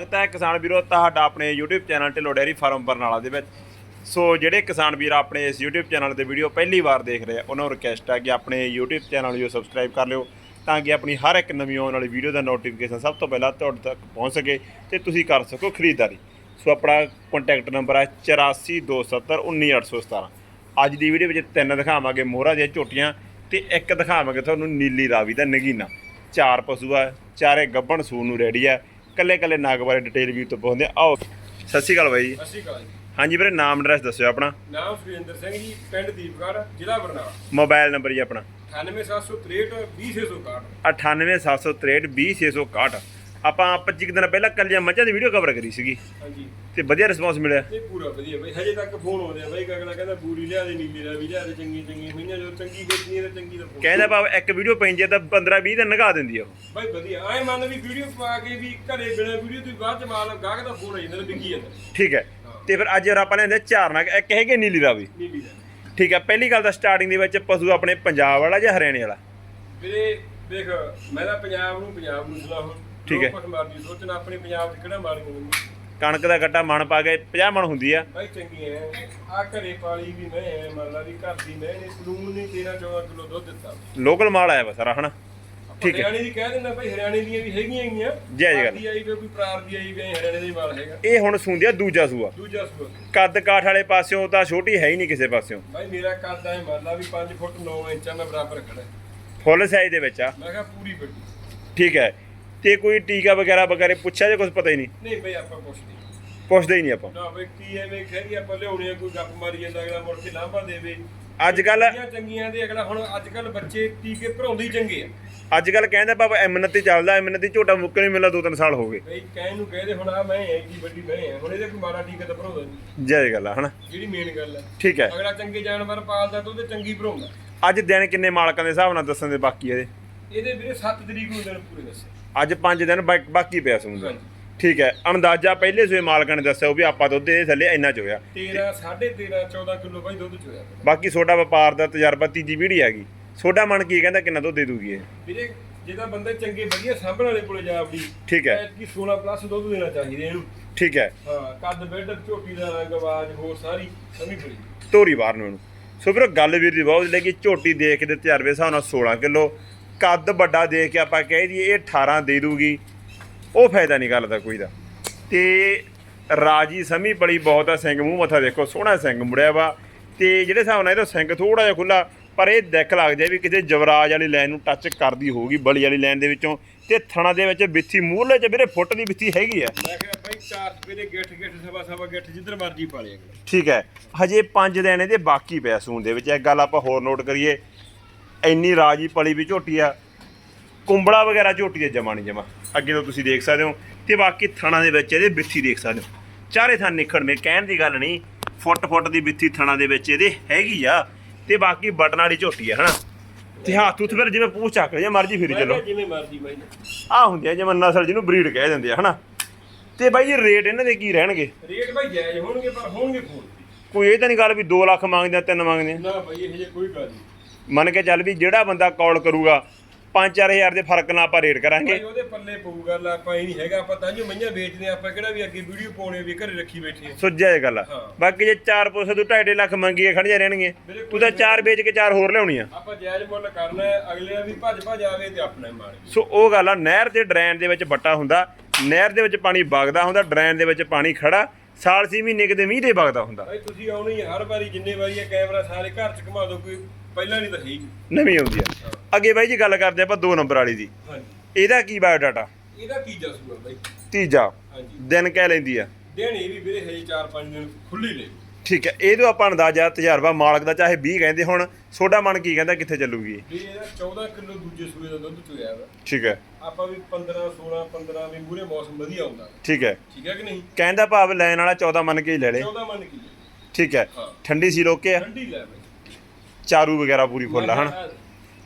ਸਵਾਗਤ ਹੈ ਕਿਸਾਨ ਵੀਰੋ, ਤੁਹਾਡਾ ਆਪਣੇ YouTube channel Dhillon dairy farm Barnala ਦੇ ਵਿੱਚ। ਸੋ ਜਿਹੜੇ ਕਿਸਾਨ ਵੀਰ ਆਪਣੇ ਇਸ YouTube ਚੈਨਲ ਤੇ ਵੀਡੀਓ ਪਹਿਲੀ ਵਾਰ ਦੇਖ ਰਹੇ ਆ, ਉਹਨਾਂ ਨੂੰ ਰਿਕਵੈਸਟ ਹੈ ਕਿ ਆਪਣੇ YouTube ਚੈਨਲ ਨੂੰ ਸਬਸਕ੍ਰਾਈਬ ਕਰ ਲਿਓ ਤਾਂ ਕਿ ਆਪਣੀ ਹਰ ਇੱਕ ਨਵੀਂ ਆਉਣ ਵਾਲੀ ਵੀਡੀਓ ਦਾ ਨੋਟੀਫਿਕੇਸ਼ਨ ਸਭ ਤੋਂ ਪਹਿਲਾਂ ਤੁਹਾਡੇ ਤੱਕ ਪਹੁੰਚ ਸਕੇ ਤੇ ਤੁਸੀਂ ਕਰ ਸਕੋ ਖਰੀਦਦਾਰੀ। ਸੋ ਆਪਣਾ ਕੰਟੈਕਟ ਨੰਬਰ ਹੈ 8427191817 ਅੱਜ ਦੀ ਵੀਡੀਓ ਵਿੱਚ ਤਿੰਨ ਦਿਖਾਵਾਂਗੇ ਮੋਹਰਾ ਦੀਆਂ ਝੋਟੀਆਂ ਤੇ ਇੱਕ ਦਿਖਾਵਾਂਗੇ ਤੁਹਾਨੂੰ ਨੀਲੀ ਰਾਵੀ ਦਾ ਨਗੀਨਾ। ਚਾਰ ਪਸ਼ੂ ਆ, ਚਾਰੇ ਗੱਬਣ ਸੂਣ ਨੂੰ ਰੈਡੀ ਆ। ਕੱਲੇ ਕੱਲੇ ਨਾਗ ਬਾਰੇ ਡਿਟੇਲ ਵੀ ਤੋਂ ਪੁੱਛਦੇ। ਆਓ ਸਤਿ ਸ਼੍ਰੀ ਅਕਾਲ ਬਾਈ ਜੀ। ਸਤਿ ਸ਼੍ਰੀ ਅਕਾਲ ਜੀ। ਹਾਂਜੀ ਵੀਰੇ ਨਾਮ ਐਡਰੈਸ ਦੱਸਿਓ ਆਪਣਾ। ਨਾਮ ਸੁਰਿੰਦਰ ਸਿੰਘ ਜੀ ਪਿੰਡ ਦੀਪਗੜ੍ਹ ਜ਼ਿਲ੍ਹਾ ਬਰਨਾਲਾ। ਮੋਬਾਈਲ ਨੰਬਰ ਜੀ ਆਪਣਾ। 98763 20661 98763 20661 ਆਪਾਂ 25 ਕੁ ਦਿਨ ਪਹਿਲਾਂ ਕੱਲੀਆਂ ਮੱਝਾਂ ਦੀ ਵੀਡੀਓ ਕਵਰ ਕਰੀ ਸੀਗੀ। ਹਾਂਜੀ। ਤੇ ਵਧੀਆ ਰਿਸਪਾਂਸ ਮਿਲਿਆ। ਇਹ ਪੂਰਾ ਵਧੀਆ ਬਈ ਹਜੇ ਤੱਕ ਫੋਨ ਆਉਂਦੇ ਆ ਬਈ ਅਗਲਾ ਕਹਿੰਦਾ ਬੂਰੀ ਲਿਆ ਦੇ ਨੀਲੀ ਦਾ ਵੀ ਲਿਆ ਦੇ ਚੰਗੀ ਚੰਗੀ ਹੋਈਆਂ ਜਦੋਂ ਚੰਗੀ ਵੇਚਣੀ ਹੈ ਤਾਂ ਚੰਗੀ ਦਾ ਫੋਨ ਕਹਿੰਦਾ ਭਾਵ ਇੱਕ ਵੀਡੀਓ ਪੈਂਦੀ ਤਾਂ 15 20 ਦਿਨ ਨਗਾ ਦਿੰਦੀ ਆ ਉਹ। ਬਈ ਵਧੀਆ ਐ ਮੰਨ ਵੀ ਵੀਡੀਓ ਪਾ ਕੇ ਵੀ ਘਰੇ ਬਿਨਾ ਵੀਡੀਓ ਤੋਂ ਬਾਅਦ ਚ ਮਾਲ ਗਾਹਕ ਦਾ ਫੋਨ ਆ ਜਾਂਦਾ ਤੇ ਵਿਕੀ ਜਾਂਦਾ। ਠੀਕ ਹੈ। ਤੇ ਫਿਰ ਅੱਜ ਆਪਾਂ ਲੈਂਦੇ ਚਾਰ ਨਗ ਇੱਕ ਹੈਗੇ ਨੀਲੀ ਰਾਵੀ। ਨੀਲੀ ਦਾ ਠੀਕ ਹੈ ਪਹਿਲੀ ਗੱਲ ਤਾਂ ਸਟਾਰਟਿੰਗ ਦੇ ਵਿੱਚ ਪਸ਼ੂ ਆਪਣੇ ਪੰਜਾਬ ਵਾਲਾ ਜਾਂ ਹਰਿਆਣੇ ਵਾਲਾ? ਵੀਰੇ ਦੇਖ ਮੈਂ ਤਾਂ ਪੰਜਾਬ ਨੂੰ ਪੰਜਾਬ ਨੂੰ ਸੁਣਾ ਹੁਣ ਠੀਕ ਹੈ। ਕੁਝ ਮਰਦੀ ਸੋਚਣਾ ਆਪਣੇ ਪੰਜਾਬ 'ਚ ਕਿਹੜਾ ਮਾਰ ਕੋਈ ਕਣਕ ਦਾ ਗੱਟਾ ਮਣ ਪਾ ਕੇ 50 ਮਣ ਹੁੰਦੀ ਆ। ਭਾਈ ਚੰਗੀ ਐ ਆ ਘਰੇ ਪਾਲੀ ਵੀ ਮੈਂ ਐ ਮੰਨ ਲਾ ਵੀ ਘਰ ਦੀ ਮੈਂ ਨੇ ਸਲੂਨ ਨੇ 13 14 ਕਿਲੋ ਦੁੱਧ ਦਿੱਤਾ। ਲੋਕਲ ਮਾਲ ਆਇਆ ਵਾ ਸਾਰਾ ਹਨਾ? ਠੀਕ ਹੈ। ਹਰਿਆਣੇ ਦੀ ਕਹਿ ਦਿੰਦਾ ਭਾਈ ਹਰਿਆਣੇ ਦੀਆਂ ਵੀ ਹੈਗੀਆਂ ਹੈਗੀਆਂ ਜੈ ਜੈ ਗੱਲ। ਆਈ ਵੀ ਕੋਈ ਪ੍ਰਾਰ ਦੀ ਆਈ ਵੀ ਐਂ ਹਰਿਆਣੇ ਦਾ ਹੀ ਮਾਲ ਹੈਗਾ। ਇਹ ਹੁਣ ਸੁੰਦਿਆ ਦੂਜਾ ਸੂਆ। ਦੂਜਾ ਸੂਆ। ਕੱਦ ਕਾਠ ਵਾਲੇ ਪਾਸਿਓਂ ਤਾਂ ਛੋਟੀ ਹੈ ਹੀ ਨਹੀਂ ਕਿਸੇ ਪਾਸਿਓਂ। ਭਾਈ ਮੇਰਾ ਕੱਦ ਐ ਮੰਨ ਲਾ ਵੀ 5 ਫੁੱਟ 9 ਇੰਚਾਂ ਦਾ ਬਰਾਬਰ ਖੜਾ ਹੈ। ਫੁੱਲ ਸਾਈਜ਼ ਦੇ ਵਿੱਚ ਆ। ਮੈਂ ਕਿਹਾ ਪੂਰੀ ਵੱਡੀ। ਠੀਕ ਹੈ। ਤੇ ਕੋਈ ਟੀਕਾ ਵਗੈਰਾ ਵਗੈਰੇ ਪੁੱਛਿਆ ਜੇ ਕੁਝ ਪਤਾ ਹੀ ਨਹੀਂ? ਨਹੀਂ ਭਾਈ ਆਪਾਂ ਪੁੱਛਦੇ ਪੁੱਛਦੇ ਹੀ ਨਹੀਂ ਆਪਾਂ। ਨਾ ਭਾਈ ਕੀ ਐਵੇਂ ਖੈਰੀ ਆਪਾਂ ਲਿਆਉਣੇ ਆ ਕੋਈ ਗੱਪ ਮਾਰੀ ਜਾਂਦਾ ਅਗਲਾ ਮੁੜ ਕੇ ਲਾਂਭਾ ਦੇਵੇ। ਅੱਜ ਕੱਲ ਚੰਗੀਆਂ ਦੇ ਅਗਲਾ ਹੁਣ ਅੱਜ ਕੱਲ ਬੱਚੇ ਟੀਕੇ ਭਰਾਉਂਦੇ ਹੀ ਚੰਗੇ ਆ। ਅੱਜ ਕੱਲ ਕਹਿੰਦਾ ਬਾਬਾ ਐਮਨਤ ਤੇ ਚੱਲਦਾ ਐਮਨਤ ਦੀ ਝੋਟਾ ਮੁੱਕ ਨਹੀਂ ਮਿਲਦਾ ਦੋ ਤਿੰਨ ਸਾਲ ਹੋ ਗਏ। ਬਈ ਕਹਿਣ ਨੂੰ ਕਹਦੇ ਹੁਣ ਆ ਮੈਂ ਐ ਕੀ ਵੱਡੀ ਮੈਂ ਐ ਹੁਣ ਇਹਦੇ ਕੋਈ ਮਾੜਾ ਟੀਕਾ ਤਾਂ ਭਰਾਉਂਦਾ ਨਹੀਂ। ਜੈ ਗੱਲ ਆ ਹਨਾ? ਜਿਹੜੀ ਮੇਨ ਗੱਲ ਹੈ ਠੀਕ ਹੈ। ਅਗਲਾ ਚੰਗੇ ਜਾਨਵਰ ਪਾਲਦਾ ਤਾਂ ਉਹਦੇ ਚੰਗੀ ਭਰਾਉਂਦਾ। ਅੱਜ ਦਿਨ ਕਿੰਨੇ ਮਾਲਕਾਂ ਦੇ ਹਿਸਾਬ ਨਾਲ ਦੱਸਣ ਦੇ ਬਾਕੀ ਇਹਦੇ? ਇਹਦੇ ਵੀਰੇ 7 ਤਰੀਕ ਨੂੰ ਦਿਨ ਪੂਰੇ ਦੱਸੇ। ਅੱਜ 5 ਦਿਨ ਬਾ- ਬਾਕੀ ਪਿਆ ਸਮਝੋ ਹਾਂਜੀ। ਠੀਕ ਹੈ ਅੰਦਾਜ਼ਾ ਪਹਿਲੇ ਸੂਏ ਮਾਲਕਾਂ ਨੇ ਦੱਸਿਆ ਉਹ ਵੀ ਆਪਾਂ ਦੁੱਧ ਦੇ ਥੱਲੇ ਇੰਨਾ ਚ ਹੋਇਆ 13 13.5 14 ਕਿਲੋ ਬਾਈ ਦੁੱਧ ਚੋਇਆ। ਬਾਕੀ ਛੋਟਾ ਵਪਾਰ ਦਾ ਤਜਰਬਾ ਤੀਜੀ ਪੀੜ੍ਹੀ ਹੈਗੀ ਛੋਟਾ ਮਨ ਕੀ ਕਹਿੰਦਾ ਕਿੰਨਾ ਦੁੱਧ ਦੇ ਦੂਗੀ ਇਹ? ਵੀਰੇ ਜਿਹਦਾ ਬੰਦੇ ਚੰਗੇ ਵਧੀਆ ਸਾਂਭਣ ਵਾਲੇ ਕੋਲੇ ਜਾ ਆਪਦੀ ਠੀਕ ਹੈ। ਕੀ 16 ਪਲੱਸ ਦੁੱਧ ਦੇਣਾ ਚਾਹੀਦਾ ਇਹਨੂੰ। ਠੀਕ ਹੈ। ਹਾਂ ਕੱਦ ਬੈੱਡ ਝੋਟੀ ਦਾ ਰੰਗ ਆਵਾਜ਼ ਹੋਰ ਸਾਰੀ ਸਮੀ ਬੜੀ ਤੋਰੀ ਬਾਹਰ ਨੂੰ ਇਹਨੂੰ। ਸੋ ਵੀਰੋ ਗੱਲ ਵੀਰ ਦੀ ਬਹੁਤ ਲੈ ਕਿ ਝੋਟੀ ਦੇਖ ਦੇ ਤਜਰਬੇ ਹਿਸਾਬ ਨਾਲ 16 ਕਿਲੋ ਕੱਦ ਵੱਡਾ ਦੇਖ ਕੇ ਆਪਾਂ ਕਹਿ ਦਈਏ ਇਹ 18 ਦੇ ਦੂਗੀ। ਉਹ ਫਾਇਦਾ ਨਹੀਂ ਗੱਲ ਦਾ ਕੋਈ ਦਾ। ਤੇ ਰਾਜੀ ਸਮੀ ਬੜੀ ਬਹੁਤ ਆ ਸਿੰਘ ਮੂੰਹ ਮੱਥਾ ਦੇਖੋ ਸੋਹਣਾ ਸਿੰਘ ਮੁੜਿਆ ਵਾ। ਤੇ ਜਿਹੜੇ ਹਿਸਾਬ ਨਾਲ ਇਹਦਾ ਸਿੰਘ ਥੋੜਾ ਜਿਹਾ ਖੁੱਲਾ ਪਰ ਇਹ ਦੇਖ ਲੱਗ ਜਾਏ ਵੀ ਕਿਤੇ ਜਵਰਾਜ ਵਾਲੀ ਲਾਈਨ ਨੂੰ ਟੱਚ ਕਰਦੀ ਹੋਊਗੀ ਬਲੀ ਵਾਲੀ ਲਾਈਨ ਦੇ ਵਿੱਚੋਂ। ਤੇ ਥਣਾ ਦੇ ਵਿੱਚ ਬਿੱਥੀ ਮੂਹਰਲੇ ਚ ਵੀਰੇ ਫੁੱਟ ਦੀ ਬਿੱਥੀ ਹੈਗੀ ਆ। ਮੈਂ ਕਿਹਾ ਬਾਈ ਚਾਰ ਰੁਪਏ ਗਿੱਠ ਗਿੱਠ ਸਵਾ ਸਵਾ ਗਿੱਠ ਜਿੱਧਰ ਮਰਜ਼ੀ ਪਾ ਲਿਆ। ਠੀਕ ਹੈ। ਹਜੇ 5 ਦਿਨ ਇਹਦੇ ਬਾਕੀ ਪਿਆ ਸੂਣ ਦੇ ਵਿੱਚ। ਇੱਕ ਗੱਲ ਆਪਾਂ ਹੋਰ ਨੋਟ ਕਰੀਏ। ਇੰਨੀ ਰਾਜੀ ਪਲੀ ਵੀ ਝੋਟੀ ਆ ਕੁੰਬੜਾ ਵਗੈਰਾ ਝੋਟੀ ਦੇ ਜਮਾ ਨਹੀਂ ਜਮਾ। ਅੱਗੇ ਤੋਂ ਤੁਸੀਂ ਦੇਖ ਸਕਦੇ ਹੋ ਤੇ ਬਾਕੀ ਥਣਾ ਦੇ ਵਿੱਚ ਇਹਦੇ ਬਿੱਥੀ ਦੇਖ ਸਕਦੇ ਹੋ। ਚਾਰੇ ਥਾਂ ਨਿਖੜਵੇਂ ਕਹਿਣ ਦੀ ਗੱਲ ਨਹੀਂ ਫੁੱਟ ਫੁੱਟ ਦੀ ਬਿੱਥੀ ਥਣਾ ਦੇ ਵਿੱਚ ਇਹਦੇ ਹੈਗੀ ਆ ਤੇ ਬਾਕੀ ਬਟਨ ਵਾਲੀ ਝੋਟੀ ਆ ਹਨਾ? ਤੇ ਹੱਥ ਉੱਥੇ ਫਿਰ ਜਿਵੇਂ ਪੂਛ ਚੱਕ ਜੇ ਮਰਜ਼ੀ ਫਿਰੀ ਮੈਂ ਚਲੋ ਜਿਵੇਂ ਮਰਜ਼ੀ ਬਾਈ ਆ ਹੁੰਦੀ ਆ ਜਿਵੇਂ ਨਸਲ ਜਿਹਨੂੰ ਬਰੀਡ ਕਹਿ ਦਿੰਦੇ ਆ ਹਨਾ? ਤੇ ਬਾਈ ਜੀ ਰੇਟ ਇਹਨਾਂ ਦੇ ਕੀ ਰਹਿਣਗੇ? ਰੇਟ ਬਾਈ ਜਾਇਜ਼ ਹੋਣਗੇ ਪਰ ਹੋਣਗੇ ਫੋਨ ਕੋਈ ਇਹ ਤਾਂ ਨਹੀਂ ਗੱਲ ਵੀ 2 ਲੱਖ ਮੰਗਦੇ ਆ 3 ਮੰਗਦੇ ਆ। ਨਾ ਬਾਈ ਇਹ ਜੇ ਕੋਈ ਗੱਲ ਨਹੀਂ। ਮੰਨ ਕੇ ਚੱਲ ਵੀ ਜਿਹੜਾ ਬੰਦਾ ਕਾਲ ਕਰੂਗਾ 5-4000 ਦੇ ਫ਼ਰਕ ਨਾਲ ਆਪਾਂ ਰੇਟ ਕਰਾਂਗੇ। ਭਾਈ ਉਹਦੇ ਪੱਲੇ ਪਊ ਗੱਲ ਆਪਾਂ ਇਹ ਨਹੀਂ ਹੈਗਾ ਆਪਾਂ ਤਾਂ ਜੋ ਮਈਆਂ ਵੇਚਦੇ ਆ ਆਪਾਂ ਕਿਹੜਾ ਵੀ ਅੱਗੇ ਵੀਡੀਓ ਪਾਉਣੇ ਵੀ ਘਰੇ ਰੱਖੀ ਬੈਠੇ ਆ। ਸੁੱਜਿਆ ਇਹ ਗੱਲ ਆ। ਹਾਂ। ਬਾਕੀ ਜੇ 4 ਪੁੱਛ ਤੂੰ 2.5 ਲੱਖ ਮੰਗੀਏ ਖੜ ਜਾ ਰਹਿਣਗੇ। ਤੂੰ ਤਾਂ 4 ਵੇਚ ਕੇ 4 ਹੋਰ ਲਿਆਉਣੀ ਆ। ਆਪਾਂ ਜਾਇਜ਼ ਮੁੱਲ ਕਰਨਾ ਹੈ ਅਗਲੇ ਦਾ ਵੀ ਭੱਜ ਭੱਜ ਆਵੇ ਤੇ ਆਪਣਾ ਮਾਰੇ ਸੋ ਉਹ ਗੱਲ ਆ ਨਹਿਰ ਤੇ ਡਰੇਨ ਦੇ ਵਿੱਚ ਬੱਟਾ ਹੁੰਦਾ ਨਹਿਰ ਦੇ ਵਿੱਚ ਪਾਣੀ ਵਗਦਾ ਹੁੰਦਾ ਡਰੇਨ ਦੇ ਵਿੱਚ ਪਾਣੀ ਖੜਾ ਸਾਲ ਸੀ ਮਹੀਨੇ ਕਿਤੇ ਮੀਂਹ ਦੇ ਵਗਦਾ ਹੁੰਦਾ। ਭਾਈ ਤੁਸੀਂ ਆਉਣੀ ਹੀ ਹਰ ਵਾਰੀ ਜਿੰਨੇ ਵਾਰੀ ਇਹ ਕੈਮਰਾ ਸਾਰੇ ਘਰ ਚ ਘੁਮਾ ਦਿਓ ਕੋਈ ਪਹਿਲਾਂ ਨਹੀਂ ਤਾਂ ਹੈ ਹੀ ਨਹੀਂ। ਨਵੀਂ ਆਉਂਦੀ ਆ। ਅੱਗੇ ਬਾਈ ਜੀ ਗੱਲ ਕਰਦੇ ਆਪਾਂ 2 ਨੰਬਰ ਵਾਲੀ ਦੀ। ਹਾਂਜੀ। ਇਹਦਾ ਕੀ ਬਾਇਓ ਡਾਟਾ? ਇਹਦਾ ਕੀ ਜਸੂਆ ਬਾਈ। ਤੀਜਾ। ਹਾਂਜੀ। ਦਿਨ ਕਹਿ ਲੈਂਦੀ ਆ। ਦੇਣ ਇਹ ਵੀ ਵੀਰੇ ਹਜੇ 4-5 ਦਿਨ ਖੁੱਲੀ ਲੈ ਠੀਕ ਹੈ ਇਹਦੋਂ ਆਪਾਂ ਅੰਦਾਜ਼ਾ ਤਜਰਬਾ ਮਾਲਕ ਦਾ ਚਾਹੇ 20 ਕਹਿੰਦੇ ਹੁਣ ਸੋਡਾ ਮਨ ਕੀ ਕਹਿੰਦਾ ਕਿੱਥੇ ਚੱਲੂਗੀ? ਇਹ? ਵੀ ਇਹਦਾ 14 ਕਿਲੋ ਦੂਜੇ ਸੂਏ ਦਾ ਦੁੱਧ ਚੋਇਆ ਵਾ। ਠੀਕ ਹੈ। ਆਪਾਂ ਵੀ 15 16 15 ਵੀ ਮੂਰੇ ਮੌਸਮ ਵਧੀਆ ਆਉਂਦਾ ਠੀਕ ਹੈ। ਠੀਕ ਹੈ ਕਿ ਨਹੀਂ? ਕਹਿੰਦਾ ਭਾਵ ਲੈਣ ਵਾਲਾ 14 ਮੰਨ ਕੇ ਹੀ ਲੈ ਲੇ। 14 ਮੰਨ ਕੀ। ਠੀਕ ਹੈ। ਹਾਂ। ਠੰਡੀ ਸੀ ਲੋਕੇ ਆ ਠੰਡੀ ਲੈ ਬਾਈ ਚਾਰੂ ਵਗੈਰਾ ਪੂਰੀ ਫੁੱਲ ਆ ਹਨ?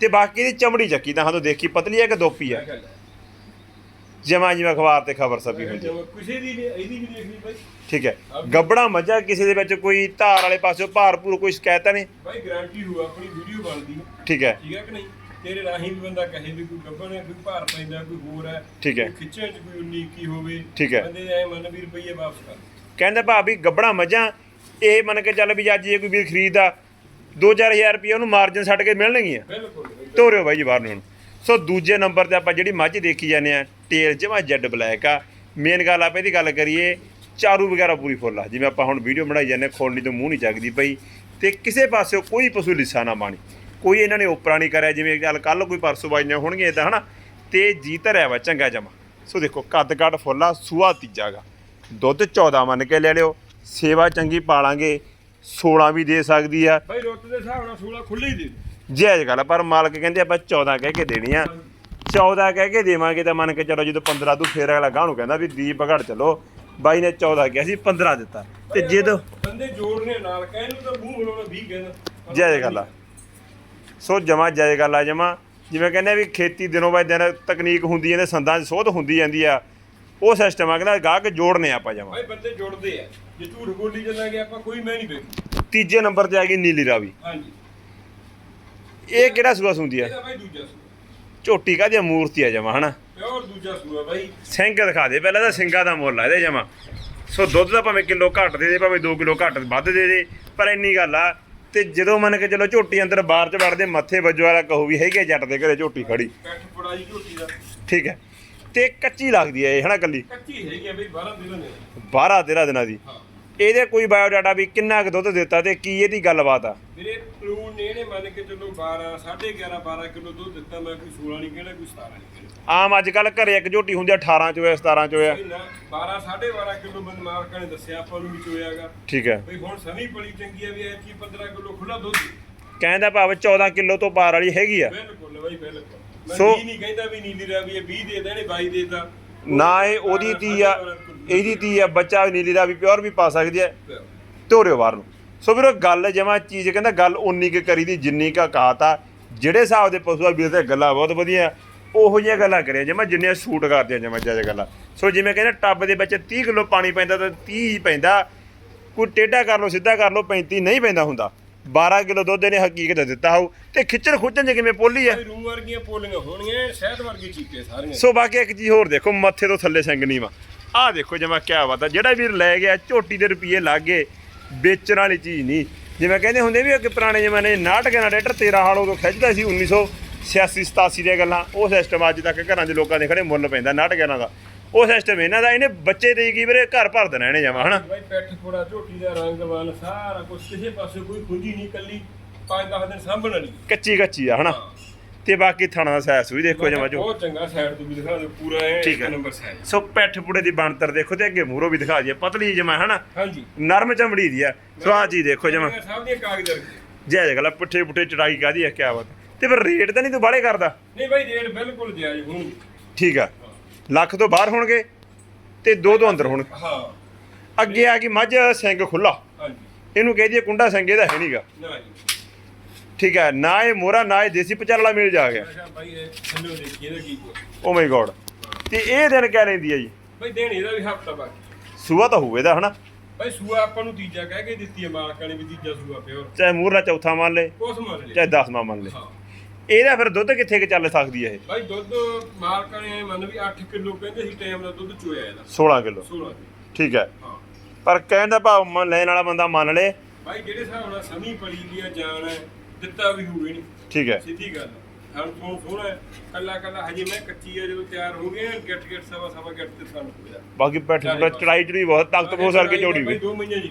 ਤੇ ਬਾਕੀ ਦੀ ਚਮੜੀ ਚੱਕੀ ਤਾਂ ਹਾਂ ਤੋਂ ਦੇਖੀ ਪਤਲੀ ਹੈ ਕਿ ਦੋਪੀ ਮੈਂ ਹੈ ਕਿਹਾ ਲੈ। ਜਿਵੇਂ ਜਿਵੇਂ ਅਖਬਾਰ ਤੇ ਖਬਰ ਸਭੀ ਮੈਂ ਹੁੰਦੀ ਕਿਹਾ ਕਿਸੇ ਦੀ ਨਹੀਂ ਇਹਦੀ ਵੀ ਦੇਖ ਲਈ ਬਾਈ। ਠੀਕ ਹੈ। ਗੱਬੜਾ ਮੱਝਾ ਕਿਸੇ ਦੇ ਵਿੱਚ ਕੋਈ ਧਾਰ ਵਾਲੇ ਪਾਸਿਓਂ ਭਾਰਪੂਰ ਕੋਈ ਸ਼ਿਕਾਇਤ ਨਹੀਂ? ਬਾਈ ਗਾਰੰਟੀ ਹੋ ਆਪਣੀ ਵੀਡੀਓ ਬਣਦੀ। ਹੈ ਠੀਕ ਹੈ। ਠੀਕ ਹੈ ਕਿ ਨਹੀਂ? ਤੇਰੇ ਰਾਹੀਂ ਵੀ ਬੰਦਾ ਕਹੇ ਵੀ ਕੋਈ ਗੱਬਣ ਹੈ ਕੋਈ ਭਾਰ ਪੈਂਦਾ ਕੋਈ ਹੋਰ ਹੈ ਠੀਕ ਹੈ। ਕੋਈ ਖਿੱਚਣ ਚ ਕੋਈ 19 ਕੀ ਹੋਵੇ ਠੀਕ ਹੈ। ਬੰਦੇ ਐ ਮੰਨ ਵੀ ਰੁਪਈਏ ਵਾਪਸ ਕਰ। ਕਹਿੰਦੇ ਭਾਵੇਂ ਗੱਬੜਾ ਮੱਝਾਂ ਇਹ ਮੰਨ ਕੇ ਚੱਲ ਵੀ ਅੱਜ ਜੇ ਕੋਈ ਵੀਰ ਖਰੀਦਦਾ 2-4000 ਰੁਪਏ ਉਹਨੂੰ ਮਾਰਜਨ ਛੱਡ ਕੇ ਮਿਲਣਗੀਆਂ। ਬਿਲਕੁਲ। ਤੋਰਿਓ ਬਾਈ ਜੀ ਬਾਹਰ ਨੂੰ ਹੁਣ। ਸੋ ਦੂਜੇ ਨੰਬਰ ਤੇ ਆਪਾਂ ਜਿਹੜੀ ਮੱਝ ਦੇਖੀ ਜਾਂਦੇ ਆ ਟੇਲ ਜਮਾ ਜੈਡ ਬਲੈਕ ਆ। ਮੇਨ ਗੱਲ ਆਪਾਂ ਇਹਦੀ ਗੱਲ ਕਰੀਏ, ਚਾਰੂ ਵਗੈਰਾ ਪੂਰੀ ਫੁੱਲ ਆ। ਜਿਵੇਂ ਆਪਾਂ ਹੁਣ ਵੀਡੀਓ ਬਣਾਈ ਜਾਂਦੇ ਖੋਲਣੀ ਤੋਂ ਮੂੰਹ ਨਹੀਂ ਚੱਕਦੀ ਪਈ। ਤੇ ਕਿਸੇ ਪਾਸਿਓ ਕੋਈ ਪਸ਼ੂ ਲਿਸਾ ਨਾ ਬਾਣੀ ਕੋਈ ਇਹਨਾਂ ਨੇ ਉਪਰਾ ਨਹੀਂ ਕਰਿਆ, ਜਿਵੇਂ ਗੱਲ ਕੱਲ ਕੋਈ ਪਰਸੋਂ ਬਾਈਆਂ ਹੋਣਗੇ ਇਦਾਂ ਹਨਾ? ਤੇ ਜੀ ਧਰਿਆ ਵਾ ਚੰਗਾ ਜਮਾ। ਸੋ ਦੇਖੋ, ਕੱਦ ਕੱਦ ਫੁੱਲਾ ਸੂਆ ਤੀਜਾਗਾ ਦੁੱਧ 14 ਮੰਨ ਕੇ ਲੈ ਲਿਓ। ਸੇਵਾ ਚੰਗੀ ਪਾਲਾਂਗੇ। 16 ਵੀ ਦੇ ਸਕਦੀ ਆ। ਬਈ, ਰੁੱਤ ਦੇ ਹਿਸਾਬ ਨਾਲ 16 ਖੁੱਲੇ ਹੀ ਜਾਇਜ਼ ਗੱਲ ਆ, ਪਰ ਮਾਲਕ ਕਹਿੰਦੇ ਆਪਾਂ 14 ਕਹਿ ਕੇ ਦੇਣੀ ਆ 14 ਕਹਿ ਕੇ ਦੇਵਾਂਗੇ ਤਾਂ ਮੰਨ ਕੇ ਚਲੋ ਜਦੋਂ 15 ਤੂੰ ਫੇਰ ਅਗਲਾ ਗਾਹ ਨੂੰ ਕਹਿੰਦਾ ਵੀ ਦੀਪ ਘੜ ਚਲੋ। ਬਾਈ ਨੇ 14 ਕਿਹਾ ਸੀ 15 ਦਿੱਤਾ। ਤੇ ਜਦੋਂ ਬੰਦੇ ਜੋੜਨੇ ਨਾਲ ਕਹਿ ਨੂੰ ਤਾਂ ਮੂੰਹ ਬਣਾਉਣਾ 20 ਕਹਿੰਦਾ। ਜਾਇਜ਼ ਗੱਲ ਆ। ਸੋ ਜਮਾ ਜਾਇਜ਼ ਗੱਲ ਆ ਜਮਾ। ਜਿਵੇਂ ਕਹਿੰਦੇ ਆ ਵੀ ਖੇਤੀ ਦਿਨੋਂ ਬਾਅਦ ਦਿਨ ਤਕਨੀਕ ਹੁੰਦੀ ਜਾਂਦੀ ਸੰਦਾਂ 'ਚ ਸੋਧ ਹੁੰਦੀ ਜਾਂਦੀ ਆ। ਉਹ ਸਿਸਟਮ ਆ ਕਹਿੰਦਾ ਗਾਹ ਕੇ ਜੋੜਨੇ ਆਪਾਂ ਜਮਾ। ਭਾਈ ਬੰਦੇ ਜੁੜਦੇ ਆ। ਜੇ ਝੂਠ ਬੋਲੀ ਚੱਲਾਂਗੇ ਆਪਾਂ ਕੋਈ ਮੈਂ ਨਹੀਂ ਵੇਖੂ ਤੀਜੇ ਨੰਬਰ ਤੇ ਆ ਗਈ ਨੀਲੀ ਰਾਵੀ। ਹਾਂਜੀ। ਇਹ ਕਿਹੜਾ ਸੂਆ ਸੁੰਦੀ ਆ? ਇਹਦਾ ਭਾਈ ਦੂਜਾ ਸੂਆ। ਝੋਟੀ ਕਾਦੀ ਮੂਰਤੀ ਆ ਜਮਾ ਹਨਾ? ਪਿਓਰ ਦੂਜਾ ਸੂਆ ਭਾਈ ਸਿੰਘ ਦਿਖਾ ਦੇ ਪਹਿਲਾਂ ਤਾਂ ਸਿੰਘਾਂ ਦਾ ਮੁੱਲ ਆ ਇਹਦੇ ਜਮਾ। ਸੋ ਦੁੱਧ ਦਾ ਭਾਵੇਂ ਕਿਲੋ ਘੱਟ ਦੇ ਦੇ ਭਾਵੇਂ 2 ਕਿਲੋ ਘੱਟ ਵੱਧ ਦੇ ਦੇ ਪਰ ਇੰਨੀ ਗੱਲ ਆ ਤੇ ਜਦੋਂ ਮੰਨ ਕੇ ਚਲੋ ਝੋਟੀ ਅੰਦਰ ਬਾਹਰ ਚ ਵੜਦੇ ਮੱਥੇ ਵੱਜੋ ਵਾਲਾ ਕਹੂ ਵੀ ਹੈਗੇ ਜੱਟ ਦੇ ਘਰੇ ਝੋਟੀ ਖੜੀ। ਪੈਠ ਪੜਾਈ ਝੋਟੀ ਦਾ। ਠੀਕ ਹੈ ਤੇ ਕੱਚੀ ਲੱਗਦੀ ਹੈ ਇਹ ਹਨਾ ਕੱਲੀ? ਕੱਚੀ ਹੈਗੀ ਆ ਬਈ 12 ਦਿਨਾਂ। ਨੇ 12 13 ਦਿਨਾਂ ਦੀ। ਹਾਂ। ਇਹਦੇ ਕੋਈ ਬਾਇਓਡਾਟਾ ਵੀ ਕਿੰਨਾ ਕੁ ਦੁੱਧ ਦਿੱਤਾ ਤੇ ਕੀ ਇਹਦੀ ਗੱਲਬਾਤ ਆ? ਮੇਰੇ ਪਲੂਨ ਨੇ ਇਹਨੇ ਮੰਨ ਕੇ ਚੱਲੋ 12 11.5 12 ਕਿਲੋ ਦੁੱਧ ਦਿੱਤਾ ਮੈਂ ਕੋਈ 16 ਨਹੀਂ ਕਹਿਣਾ ਕੋਈ 17 ਨਹੀਂ ਕਹਿਣਾ ਆਮ ਅੱਜ ਕੱਲ ਘਰੇ ਇੱਕ ਝੋਟੀ ਹੁੰਦੀ ਆ 18 ਚ ਹੋਇਆ 17 ਚ ਨਾ 12 12.5 ਕਿਲੋ ਬੰਦ ਮਾਲਕਾਂ ਨੇ ਦੱਸਿਆ ਆਪਾਂ ਨੂੰ ਵੀ ਚੋਇਆਗਾ। ਠੀਕ ਹੈ। ਬਈ ਹੁਣ ਸਨੀ ਪਲੀ ਚੰਗੀ ਆ ਵੀ ਐ ਕੀ 15 ਕਿਲੋ ਖੁੱਲਾ ਦੁੱਧ ਕਹਿੰਦਾ ਭਾਵੇਂ 14 ਕਿਲੋ ਤੋਂ ਪਾਰ ਵਾਲੀ ਹੈਗੀ ਆ। ਬਿਲਕੁਲ ਬਈ ਬਿਲਕੁਲ। ਮੈਂ ਸੋ- 20 ਨਹੀਂ ਕਹਿੰਦਾ ਵੀ ਨੀਲੀ ਰਾ ਵੀ ਇਹ 20 ਦੇ ਦੇਣੇ 22 ਦੇਤਾ ਨਾ ਇਹ ਉਹਦੀ ਧੀ ਆ। ਇਹਦੀ ਧੀ ਆ ਬੱਚਾ ਨੀਲੀ ਦਾ ਵੀ ਪਿਓਰ ਵੀ ਪਾ ਸਕਦੀ ਹੈ। ਤੋਰਿਓ ਬਾਹਰ ਨੂੰ। ਸੋ ਵੀਰੋ ਗੱਲ ਜਮਾ ਚੀਜ਼ ਕਹਿੰਦਾ ਗੱਲ ਉਨੀ ਕੁ ਕਰੀ ਦੀ ਜਿੰਨੀ ਕਾ ਕਹਾਤ ਆ। ਜਿਹੜੇ ਹਿਸਾਬ ਦੇ ਪਸ਼ੂ ਆ ਵੀਰ ਤੇ ਗੱਲਾਂ ਬਹੁਤ ਵਧੀਆ ਉਹੋ ਜਿਹੀਆਂ ਗੱਲਾਂ ਕਰਿਆ ਜਮਾ ਜਿੰਨੀਆਂ ਸੂਟ ਕਰਦੇ ਆ ਜਮਾ ਜੱਜ ਗੱਲਾਂ। ਸੋ ਜਿਵੇਂ ਕਹਿੰਦੇ ਟੱਬ ਦੇ ਵਿੱਚ 30 ਕਿਲੋ ਪਾਣੀ ਪੈਂਦਾ ਤਾਂ 30 ਹੀ ਪੈਂਦਾ। ਕੋਈ ਟੇਢਾ ਕਰ ਲਓ ਸਿੱਧਾ ਕਰ ਲਓ 35 ਨਹੀਂ ਪੈਂਦਾ ਹੁੰਦਾ। 12 ਕਿਲੋ ਦੁੱਧ ਨੇ ਹਕੀਕਤ ਦਿੱਤਾ ਹੋਊ। ਤੇ ਖਿੱਚਣ ਖੁੱਚਣ ਚ ਕਿਵੇਂ ਪੋਲੀ ਆ? ਬਈ ਰੂ ਵਰਗੀਆਂ ਪੋਲੀਆਂ ਹੋਣਗੀਆਂ ਸ਼ਹਿਦ ਵਰਗੀ ਚੀਕੇ ਸਾਰੀਆਂ। ਸੋ ਬਾਕੀ ਇੱਕ ਚੀਜ਼ ਹੋਰ ਦੇਖੋ ਮੱਥੇ ਤੋਂ ਥੱਲੇ ਸਿੰਘ ਨੀਵਾ ਆਹ ਦੇਖੋ ਜਮਾ ਕਿਆ ਬਾਤ ਆ। ਜਿਹੜਾ ਵੀਰ ਲੈ ਗਿਆ ਝੋਟੀ ਦੇ ਰੁਪਏ ਲੱਗੇ ਵੇਚਣ ਵਾਲੀ ਚੀਜ਼ ਨਹੀਂ। ਜਿਵੇਂ ਕਹਿੰਦੇ ਹੁੰਦੇ ਵੀ ਕਿ ਪੁਰਾਣੇ ਜ਼ਮਾਨੇ 'ਚ ਨਾਟਕਾਂ ਨਾਲ ਟਰੈਕਟਰ 13 ਹਾਲ ਉਦੋਂ ਖਿੱਚਦਾ ਸੀ 1986 87 ਦੀਆਂ ਗੱਲਾਂ। ਉਹ ਸਿਸਟਮ ਅੱਜ ਤੱਕ ਘਰਾਂ 'ਚ ਲੋਕਾਂ ਦੇ ਖੜੇ ਮੁੱਲ ਪੈਂਦਾ ਨਾਟਕਾਂ ਦਾ। ਉਹ ਸਿਸਟਮ ਇਹਨਾਂ ਦਾ ਇਹਨੇ ਬੱਚੇ ਦੇ ਕੀ ਵੀਰੇ ਘਰ ਭਰ ਦੇਣਾ ਇਹਨੇ ਜਮਾ ਹਨਾ? ਬਈ ਪੈਠ ਥੋੜਾ ਝੋਟੀ ਦਾ ਰੰਗ ਵਨ ਸਾਰਾ ਕੁਝ ਕਿਸੇ ਪਾਸੇ ਕੋਈ ਖੁੰਝੀ ਨਹੀਂ ਕੱਲੀ 5-10 ਦਿਨ ਸਾਂਭਣ ਵਾਲੀ। ਕੱਚੀ ਕੱਚੀ ਆ ਹਨਾ? ਤੇ ਬਾਕੀ ਥਾਣਾ ਦਾ ਸਾਇਸ ਵੀ ਦੇਖੋ ਜਮਾ ਜੋ ਬਹੁਤ ਚੰਗਾ ਸਾਈਡ ਤੋਂ ਵੀ ਦਿਖਾ ਦਿਓ ਪੂਰਾ ਠੀਕ ਹੈ। ਨੰਬਰ ਸਾਈਜ਼ ਸੋ ਪੈਠ ਪੁੜੇ ਦੀ ਬਣਤਰ ਦੇਖੋ ਤੇ ਅੱਗੇ ਮੂਰੋ ਵੀ ਦਿਖਾ ਦਈਏ ਪਤਲੀ ਜਮਾ ਹਨਾ? ਹਾਂਜੀ। ਨਰਮ ਚਮੜੀ ਦੀ ਆ। ਸੋ ਆਹ ਚੀਜ਼ ਦੇਖੋ ਜਮਾ। ਦੀਆਂ ਕਾਗਜ਼ ਰੱਖਦੇ ਜੈ ਜਗਲਾ ਪੁੱਠੇ ਪੁੱਠੇ ਚੜਾਈ ਕਾਦੀ ਆ ਕਿਆ ਬਾਤ। ਤੇ ਫਿਰ ਰੇਟ ਤਾਂ ਨਹੀਂ ਤੂੰ ਬਾਲੇ ਕਰਦਾ? ਨਹੀਂ ਬਾਈ ਰੇਟ ਬਿਲਕੁਲ ਜਾਇਜ਼ ਹੁਣ। ਠੀਕ ਆ। ਲੱਖ ਤੋਂ ਬਾਹਰ ਹੋਣਗੇ ਤੇ ਦੋ ਤੋਂ ਅੰਦਰ ਹੋਣਗੇ ਹਾਂ। ਅੱਗੇ ਆ ਗਈ ਮੱਝ ਸਿੰਘ ਖੁੱਲਾ ਹਾਂਜੀ। ਇਹਨੂੰ ਕਹਿ ਦਈਏ ਕੁੰਡਾ ਸਿੰਘ ਇਹਦਾ ਹੈ ਨਹੀਂਗਾ ਨਾ ਜੀ। ਠੀਕ ਹੈ ਨਾ ਇਹ ਮੋਰਾ ਨਾ ਇਹ ਦੇਸੀ ਪਚਾਲ ਮਿਲ ਜਾ ਗਿਆ। ਮੈਂ ਕਿਹਾ ਬਾਈ ਇਹ ਥੱਲੇ ਦੇਖੀ ਇਹਦਾ ਕੀ ਕੁਛ। ਓ ਮਾਈ ਗੋਡ ਤੇ ਇਹ ਦਿਨ ਕਹਿ ਲੈਂਦੀ ਆ ਜੀ? ਬਾਈ ਦੇਣ ਇਹਦਾ ਵੀ ਹਫਤਾ ਬਾਕੀ। ਸੂਆ ਤਾਂ ਹੋਵੇ ਦਾ ਹਨਾ? ਬਾਈ ਸੂਆ ਆਪਾਂ ਨੂੰ ਤੀਜਾ ਕਹਿ ਕੇ ਦਿੱਤੀ ਹੈ ਮਾਲਕਾਂ ਨੇ ਵੀ ਤੀਜਾ ਸੂਆ ਪਿਓਰ ਚਾਹੇ ਮੂਰਲਾ ਚੌਥਾ ਮੰਨ ਲੈ ਕੁਛ ਮੰਨ ਲਿਆ ਚਾਹੇ 10ਵਾਂ ਮੰਨ ਲੈ। ਹਾਂ। ਇਹਦਾ ਫਿਰ ਦੁੱਧ ਕਿੱਥੇ ਕਿ ਚੱਲ ਸਕਦੀ ਹੈ ਇਹ? ਬਾਈ ਦੁੱਧ ਮਾਲਕਾਂ ਨੇ ਮੰਨ ਵੀ 8 ਕਿਲੋ ਕਹਿੰਦੇ ਸੀ ਟਾਈਮ ਦਾ ਦੁੱਧ ਚੋਇਆ ਇਹਦਾ। 16 ਕਿਲੋ। 16 ਠੀਕ ਹੈ। ਹਾਂ। ਪਰ ਕਹਿਣ ਦਾ ਭਾਵ ਲੈਣ ਵਾਲਾ ਬੰਦਾ ਮੰਨ ਲੇ। ਬਾਈ ਜਿਹੜੇ ਹਿਸਾਬ ਨਾਲ ਸਮੀ ਪੜੀ ਦੀ ਆ ਹੈ ਦਿੱਤਾ ਵੀ ਹੋਵੇ ਨਹੀਂ ਠੀਕ ਹੈ। ਸਿੱਧੀ ਗੱਲ। ਹਣ ਤੋਂ ਸੋਹਣਾ ਹੈ। ਕੱਲਾ ਕੱਲਾ ਹਜੇ ਮੈਂ ਕੱਚੀ ਆ ਜਦੋਂ ਤਿਆਰ ਹੋ ਗਏ ਗਿੱਟ ਗਿੱਟ ਸਵਾ ਸਵਾ ਗਿੱਟ ਤੇ ਸਾਨੂੰ ਹੋਇਆ ਬਾਕੀ ਪੈਠ ਚੜਾਈ ਚੜੀ ਬਹੁਤ ਤਾਕਤ ਹੋ ਸਰ ਕੇ ਚੌੜੀ ਵੀ। ਦੋ ਮਹੀਨੇ ਜੀ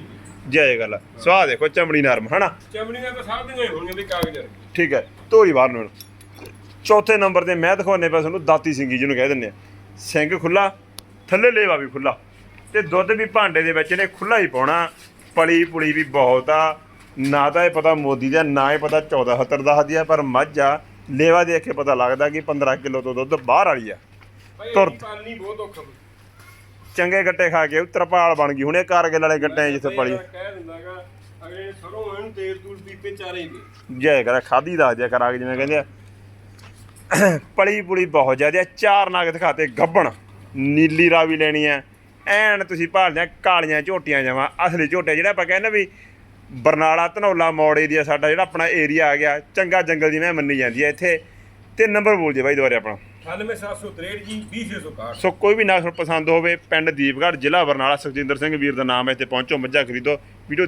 ਜੈ ਗੱਲ ਸਵਾਹ ਦੇਖੋ ਚਮੜੀ ਨਰਮ ਹਨਾ? ਚਮੜੀ ਦਾ ਤਾਂ ਸਭ ਦੀਆਂ ਹੀ ਹੋਣਗੀਆਂ ਵੀ ਕਾਗਜ਼। ਠੀਕ ਹੈ ਧੋਰੀ ਬਾਹਰ ਨੂੰ ਚੌਥੇ ਨੰਬਰ ਤੇ ਮੈਂ ਦਿਖਾਉਣੇ ਪਾ ਤੁਹਾਨੂੰ ਦਾਤੀ ਸਿੰਘੀ ਜਿਹਨੂੰ ਕਹਿ ਦਿੰਦੇ ਆ। ਸਿੰਘ ਖੁੱਲਾ ਥੱਲੇ ਲੇਵਾ ਵੀ ਖੁੱਲਾ ਤੇ ਦੁੱਧ ਵੀ ਭਾਂਡੇ ਦੇ ਵਿੱਚ ਨੇ ਖੁੱਲਾ ਹੀ ਪਾਉਣਾ। ਪਲੀ ਪੁਲੀ ਵੀ ਬਹੁਤ ਆ। ਨਾ ਤਾਂ ਇਹ ਪਤਾ ਮੋਦੀ ਦਾ ਨਾ ਇਹ ਪਤਾ 14 ਹੱਤਰ ਦੱਸਦੀ ਆ ਪਰ ਮੱਝ ਆ। ਲੇਵਾ ਦੇਖ ਕੇ ਪਤਾ ਲੱਗਦਾ ਕਿ 15 ਕਿਲੋ ਤੋਂ ਦੁੱਧ ਬਾਹਰ ਵਾਲੀ ਆ। ਤੁਰ- ਪਾਲਣੀ ਬਹੁਤ ਔਖਾ। ਚੰਗੇ ਗੱਟੇ ਖਾ ਕੇ ਉਤਰਪਾਲ ਬਣ ਗਈ। ਹੁਣੇ ਕਾਰਗਿਲ ਵਾਲੇ ਗੱਟੇ ਜਿੱਥੇ ਇਹਦਾ ਕਹਿ ਦਿੰਦਾਗਾ ਅਗਲੇ ਨੇ ਸਰੋਂ ਇਹਨੂੰ ਤੇਲ ਤੂਲ ਪੀਪੇ ਚਾਰੇ ਹੀ ਦੇ ਜੈ ਕਰਾ ਖਾਦੀ ਜਿਵੇਂ ਕਹਿੰਦੇ ਆ। ਪਲੀ ਪੁਲੀ ਬਹੁਤ ਜ਼ਿਆਦਾ। ਚਾਰ ਨਾਗ ਦਿਖਾਤੇ ਗੱਬਣ। ਨੀਲੀ ਰਾਵੀ ਲੈਣੀ ਆ। ਐਨ ਤੁਸੀਂ ਭਾਲਦੇ ਕਾਲੀਆਂ ਝੋਟੀਆਂ ਜਾਵਾਂ ਅਸਲੀ ਝੋਟੇ ਜਿਹੜਾ ਆਪਾਂ ਕਹਿੰਦੇ ਵੀ ਬਰਨਾਲਾ ਧਨੌਲਾ ਮੋੜ ਏਰੀਆ ਸਾਡਾ ਜਿਹੜਾ ਆਪਣਾ ਏਰੀਆ ਆ ਗਿਆ ਚੰਗਾ ਜੰਗਲ ਜਿਵੇਂ ਮੰਨੀ ਜਾਂਦੀ ਆ ਇੱਥੇ। ਤੇ ਨੰਬਰ ਬੋਲ ਜੀ ਬਾਈ ਦੁਬਾਰੇ ਆਪਣਾ। 98763 ਜੀ 20661 ਸੋ ਕੋਈ ਵੀ ਨਾਗ ਪਸੰਦ ਹੋਵੇ ਪਿੰਡ ਦੀਪਗੜ੍ਹ ਜ਼ਿਲ੍ਹਾ ਬਰਨਾਲਾ ਸੁਖਜਿੰਦਰ ਸਿੰਘ ਵੀਰ ਦਾ ਨਾਮ ਹੈ ਇੱਥੇ ਪਹੁੰਚੋ ਮੱਝਾਂ ਖਰੀਦੋ ਵੀਡੀਓ